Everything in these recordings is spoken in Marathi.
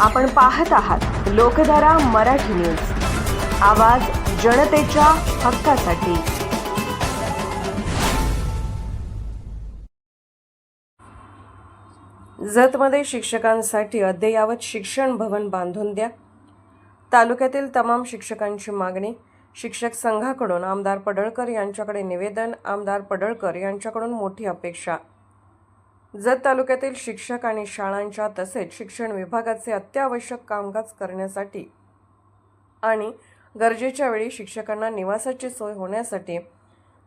आपण पाहत आहात लोकधारा मराठी न्यूज. आवाज जनतेच्या हक्कासाठी. जतमध्ये शिक्षकांसाठी अद्ययावत शिक्षण भवन बांधून द्या. तालुक्यातील तमाम शिक्षकांची मागणी शिक्षक संघाकडून आमदार पडळकर यांच्याकडे निवेदन आमदार पडळकर यांच्याकडून मोठी अपेक्षा. जत तालुक्यातील शिक्षक आणि शाळांच्या तसेच शिक्षण विभागाचे अत्यावश्यक कामकाज करण्यासाठी आणि गरजेच्या वेळी शिक्षकांना निवासाची सोय होण्यासाठी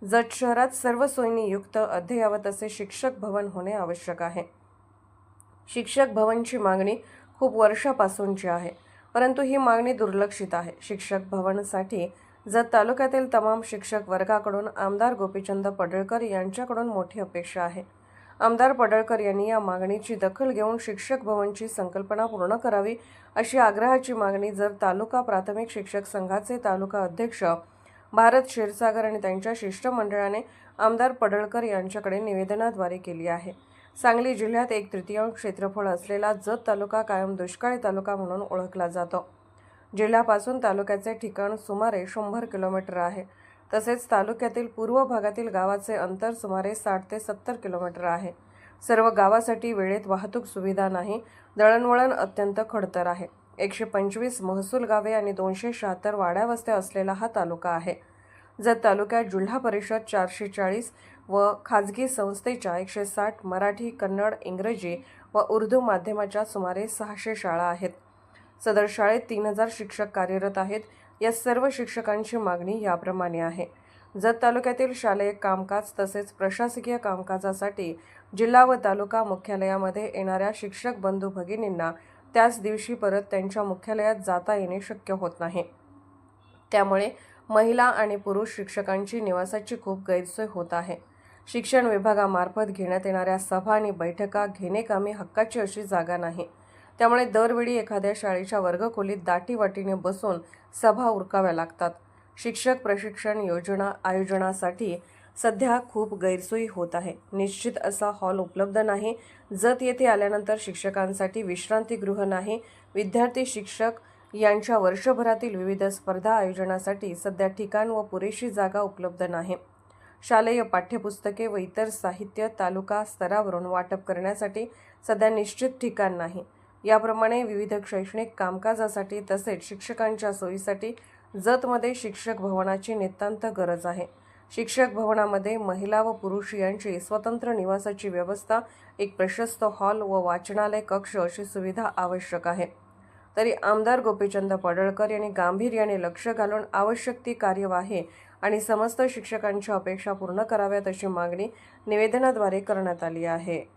जत शहरात सर्व सोयींनी युक्त अद्ययावत असे शिक्षक भवन होणे आवश्यक आहे. शिक्षक भवनची मागणी खूप वर्षापासूनची आहे परंतु ही मागणी दुर्लक्षित आहे. शिक्षक भवनसाठी जत तालुक्यातील तमाम शिक्षक वर्गाकडून आमदार गोपीचंद पडळकर यांच्याकडून मोठी अपेक्षा आहे. आमदार पडळकर यांनी या मागणीची दखल घेऊन शिक्षक भवनची संकल्पना पूर्ण करावी अशी आग्रहाची मागणी जर तालुका प्राथमिक शिक्षक संघाचे तालुका अध्यक्ष भारत क्षीरसागर आणि त्यांच्या शिष्टमंडळाने आमदार पडळकर यांच्याकडे निवेदनाद्वारे केली आहे. सांगली जिल्ह्यात एक तृतीयांश क्षेत्रफळ असलेला जत तालुका कायम दुष्काळी तालुका म्हणून ओळखला जातो. जिल्ह्यापासून तालुक्याचे ठिकाण सुमारे शंभर किलोमीटर आहे. तसेच तालुक्यातील पूर्व भागातील गावाचे अंतर सुमारे साठ ते सत्तर किलोमीटर आहे. सर्व गावासाठी वेळेत वाहतूक सुविधा नाही. दळणवळण अत्यंत खडतर आहे. एकशे पंचवीस महसूल गावे आणि दोनशे शहात्तर वाड्यावस्त्या असलेला हा तालुका आहे. जत तालुक्यात जिल्हा परिषद चारशे चाळीस व खाजगी संस्थेच्या एकशे साठ मराठी कन्नड इंग्रजी व उर्दू माध्यमाच्या सुमारे सहाशे शाळा आहेत. सदर शाळेत तीन हजार शिक्षक कार्यरत आहेत. या सर्व शिक्षकांची मागणी याप्रमाणे आहे. जत तालुक्यातील शालेय कामकाज तसेच प्रशासकीय कामकाजासाठी जिल्हा व तालुका मुख्यालयामध्ये येणाऱ्या शिक्षक बंधू भगिनींना त्याच दिवशी परत त्यांच्या मुख्यालयात जाता येणे शक्य होत नाही. त्यामुळे महिला आणि पुरुष शिक्षकांची निवासाची खूप गैरसोय होत आहे. शिक्षण विभागामार्फत घेण्यात येणाऱ्या सभा आणि बैठका घेणे कामी हक्काची अशी जागा नाही. त्यामुळे दरवेळी एखाद्या शाळेच्या वर्गखोलीत दाटीवाटीने बसून सभा उरकाव्या लागतात. शिक्षक प्रशिक्षण योजना आयोजनासाठी सध्या खूप गैरसोयी होत आहे. निश्चित असा हॉल उपलब्ध नाही. जत येथे आल्यानंतर शिक्षकांसाठी विश्रांतीगृह नाही. विद्यार्थी शिक्षक यांच्या वर्षभरातील विविध स्पर्धा आयोजनासाठी सध्या ठिकाण व पुरेशी जागा उपलब्ध नाही. शालेय पाठ्यपुस्तके व इतर साहित्य तालुका स्तरावरून वाटप करण्यासाठी सध्या निश्चित ठिकाण नाही. याप्रमाणे विविध शैक्षणिक कामकाजासाठी तसेच शिक्षकांच्या सोयीसाठी जतमध्ये शिक्षक भवनाची नितांत गरज आहे. शिक्षक भवनामध्ये महिला व पुरुष यांची स्वतंत्र निवासाची व्यवस्था एक प्रशस्त हॉल व वाचनालय कक्ष अशी सुविधा आवश्यक आहे. तरी आमदार गोपीचंद पडळकर यांनी गांभीर्याने लक्ष घालून आवश्यक ती कार्यवाही आणि समस्त शिक्षकांच्या अपेक्षा पूर्ण कराव्यात अशी मागणी निवेदनाद्वारे करण्यात आली आहे.